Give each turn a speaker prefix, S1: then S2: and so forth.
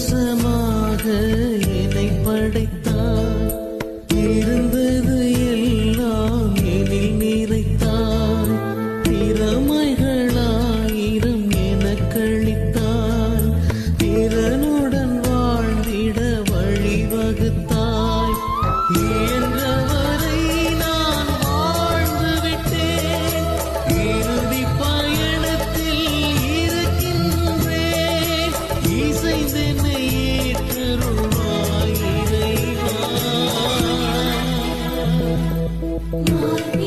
S1: இலவசமாக இணை படைத்த
S2: Lord.